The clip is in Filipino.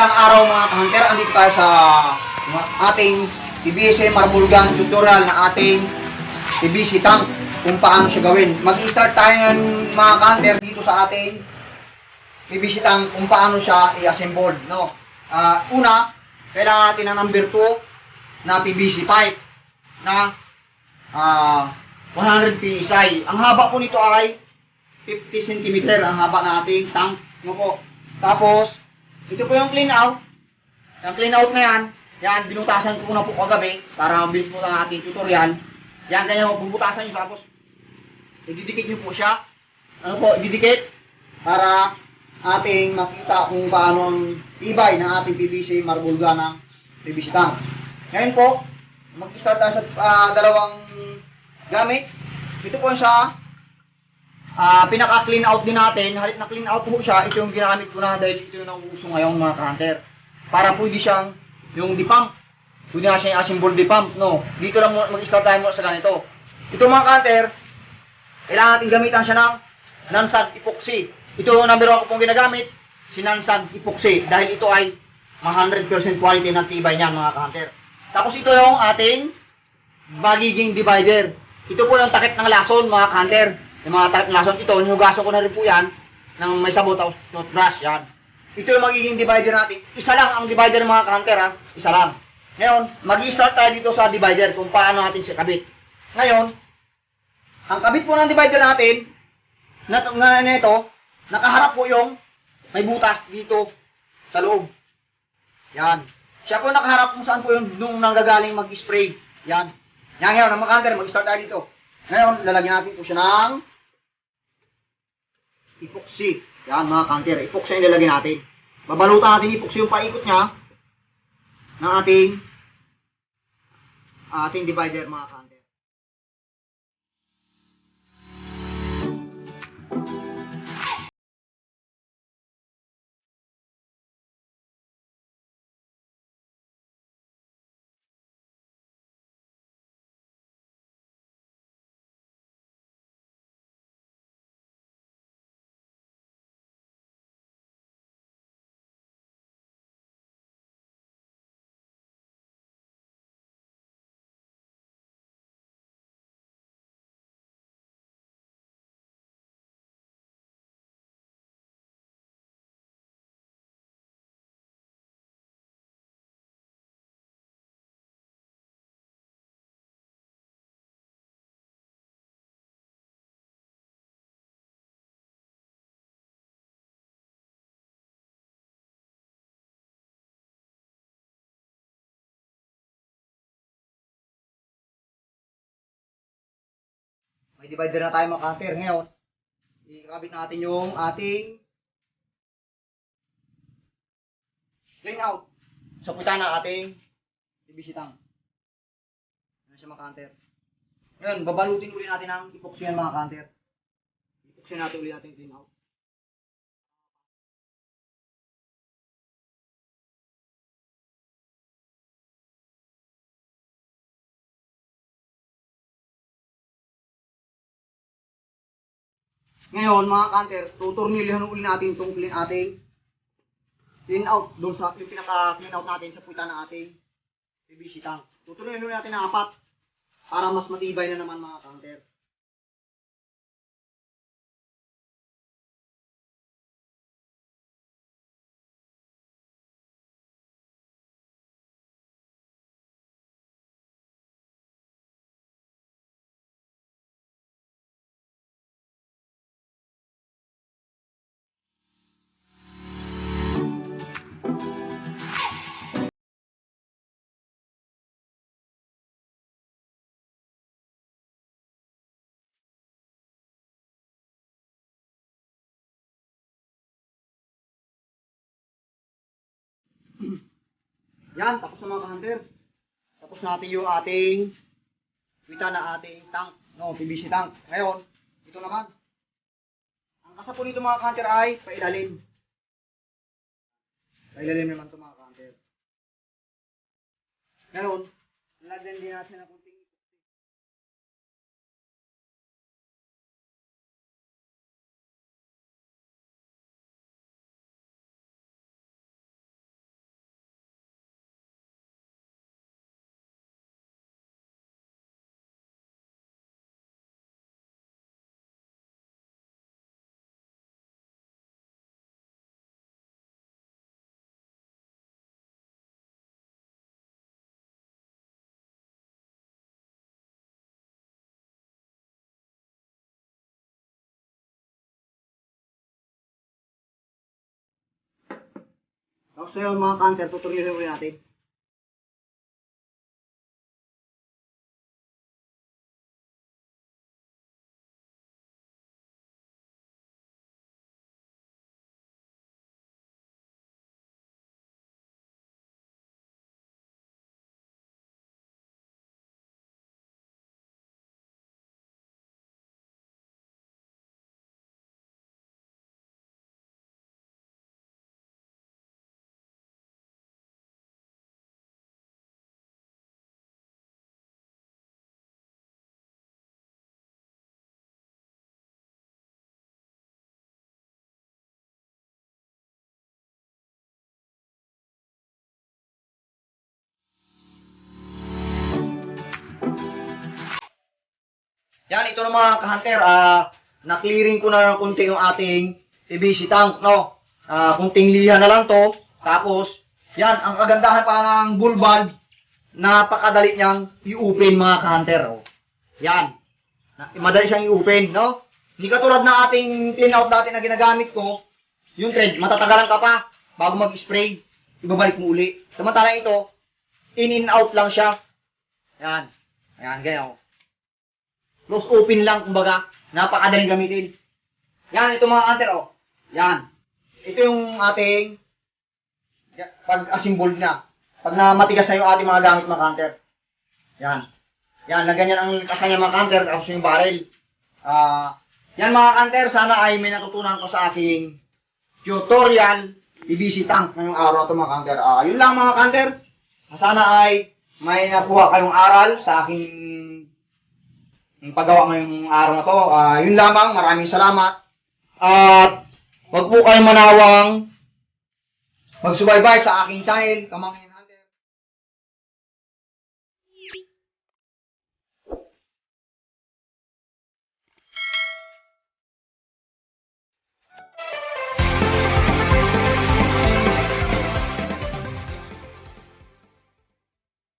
Magandang araw mga ka-hunter. Andito tayo sa ating PBC Marble Gun tutorial na ating PBC tank kung paano siya gawin. Mag-start tayo ng mga ka-hunter dito sa ating PBC tank kung paano siya i-assemble. No? Ah, una, kailangan natin ng number 2 na PVC pipe na ah 100 PSI. Ang haba po nito ay 50 cm ang haba ng ating tank. No po. Tapos, ito po yung clean out. Yung clean out na yan, yan, binutasan ko na po kagabi para mabilis po ang ating tutorial. Yan, ganyan po, bubutasan nyo tapos ididikit nyo po siya. Ano po, ididikit para ating makita kung paano ang tibay ng ating PVC marble gun ng PVC tank. Ngayon po, mag-start tayo sa ah, dalawang gamit. Ito po sa ah pinaka-clean out din natin. Halit na clean out po siya. Ito yung ginamit ko na dahil ito yung nauuso ngayon mga ka-hunter. Para pwede siyang yung dipump. Pwede nga siya yung assemble dipump, no? Dito lang mag-start tayo sa ganito. Ito mga ka-hunter, kailangan natin gamitan siya ng non-sand epoxy. Ito yung number one ko pong ginagamit, si non-sand epoxy. Dahil ito ay 100% quality ng tibay niyan mga ka-hunter. Tapos ito yung ating magiging divider. Ito po yung takip ng lason mga ka-hunter. Yung mga takip ng lason, ito, hinugasan ko na rin po yan ng may sabot tapos toothbrush, yan. Ito yung magiging divider natin. Isa lang ang divider mga ka-hunter ha, isa lang. Ngayon, mag-start tayo dito sa divider kung paano natin siya kabit. Ngayon, ang kabit po ng divider natin, na, na, na ito, nakaharap po yung may butas dito sa loob. Yan. Siya po nakaharap kung saan po yung nung nanggagaling mag-spray. Yan. Yan ngayon, ang makanter, mag-start tayo dito. Ngayon, lalagyan natin po siya ng epoxy. Yan, mga kanter. Epoxy yung lalagyan natin. Babalutan natin epoxy yung paikot niya ng ating ating divider, mga kanter. May divider na tayo mga kanter. Ngayon, ikakabit natin yung ating clean out sa puta ng ating tank. Ano siya mga kanter. Ngayon, babalutin ulit natin ang epoxy yan mga kanter. Epoxy natin ulit natin clean out. Ngayon, mga kanter, tutornilyohan ulit natin itong clean ating clean out doon sa yung pinaka clean out natin sa puwitan ng ating PVC tank. Tutornilyohan natin ng apat para mas matibay na naman mga kanter. Yan, tapos na mga hunter. Tapos natin yung ating wita na ating tank, no, PVC tank. Ngayon, ito naman. Ang kasa nito mga hunter ay pailalim. Pailalim naman ito mga hunter. Ngayon, lagyan din natin ng kunting Tapos ngayon mga counter, tutuloy ulit natin. Yan, ito na mga ka-hunter, ah, na-clearing ko na ng konti yung ating PVC tank, no? Ah, kunting liha na lang to. Tapos, yan, ang kagandahan pa ng bull valve, napakadali niyang i-open mga ka-hunter, oh. Yan. Madali siyang i-open, no? Hindi katulad ng ating clean out dati na ginagamit ko, yung thread, matatagalan ka pa bago mag-spray, ibabalik mo uli. Samantala ito, in in out lang siya. Yan. Yan, ganyan. oh. Close open lang, kumbaga. Napakadaling gamitin. Yan, ito mga hunter, oh. Yan. Ito yung ating ya- pag-assemble na. Pag na matigas na yung ating mga gamit mga hunter. Yan. Yan, na ganyan ang kasanya mga hunter, tapos yung barrel. Ah, yan mga hunter, sana ay may natutunan ko sa aking tutorial IBC tank ngayong araw ito mga hunter. Ah, yun lang mga hunter. Sana ay may nakuha kayong aral sa aking yung paggawa ngayong araw na to. Ah, yun lamang, maraming salamat. At wag po kayong manawang magsubaybay sa aking channel, Kamangin